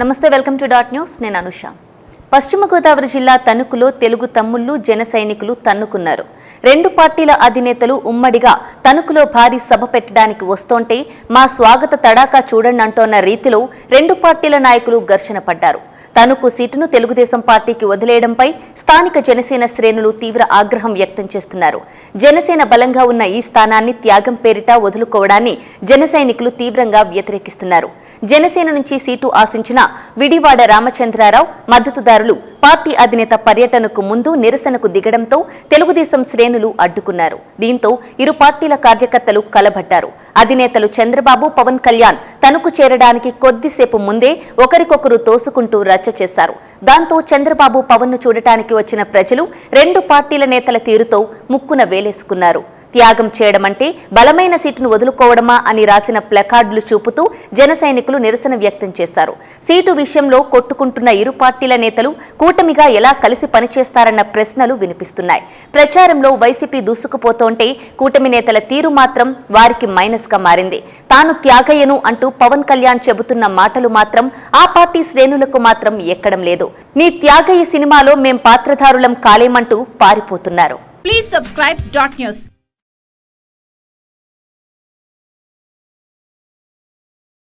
నమస్తే welcome to dot news. నేను అనుష. పశ్చిమ గోదావరి జిల్లా తణుకులో తెలుగు తమ్ముళ్ళు జన సైనికులు తన్నుకున్నారు. రెండు పార్టీల అధినేతలు ఉమ్మడిగా తణుకులో భారీ సభ పెట్టడానికి వస్తోంటే మా స్వాగత తడాకా చూడండి అంటోన్న రీతిలో రెండు పార్టీల నాయకులు ఘర్షణ పడ్డారు. తణుకు సీటును తెలుగుదేశం పార్టీకి వదిలేయడంపై స్థానిక జనసేన శ్రేణులు తీవ్ర ఆగ్రహం వ్యక్తం చేస్తున్నారు. జనసేన బలంగా ఉన్న ఈ స్థానాన్ని త్యాగం పేరిట వదులుకోవడాన్ని జనసైనికులు తీవ్రంగా వ్యతిరేకిస్తున్నారు. జనసేన నుంచి సీటు ఆశించిన విడివాడ రామచంద్రారావు మద్దతుదారులు పార్టీ అధినేత పర్యటనకు ముందు నిరసనకు దిగడంతో తెలుగుదేశం శ్రేణులు అడ్డుకున్నారు. దీంతో ఇరు పార్టీల కార్యకర్తలు కలబడ్డారు. అధినేతలు చంద్రబాబు పవన్ కళ్యాణ్ తనకు చేరడానికి కొద్దిసేపు ముందే ఒకరికొకరు తోసుకుంటూ రచ్చ చేశారు. దాంతో చంద్రబాబు పవన్ను చూడటానికి వచ్చిన ప్రజలు రెండు పార్టీల నేతల తీరుతో ముక్కున వేలేసుకున్నారు. త్యాగం చేయడం అంటే బలమైన సీటును వదులుకోవడమా అని రాసిన ప్లకార్డులు చూపుతూ జన సైనికులు నిరసన వ్యక్తం చేశారు. సీటు విషయంలో కొట్టుకుంటున్న ఇరు పార్టీల నేతలు కూటమిగా ఎలా కలిసి పనిచేస్తారన్న ప్రశ్నలు వినిపిస్తున్నాయి. ప్రచారంలో వైసీపీ దూసుకుపోతోంటే కూటమి నేతల తీరు మాత్రం వారికి మైనస్గా మారింది. తాను త్యాగయ్యను అంటూ పవన్ కళ్యాణ్ చెబుతున్న మాటలు మాత్రం ఆ పార్టీ శ్రేణులకు మాత్రం ఎక్కడం లేదు. నీ త్యాగయ్య సినిమాలో మేం పాత్రధారులం కాలేమంటూ పారిపోతున్నారు. Please subscribe dot news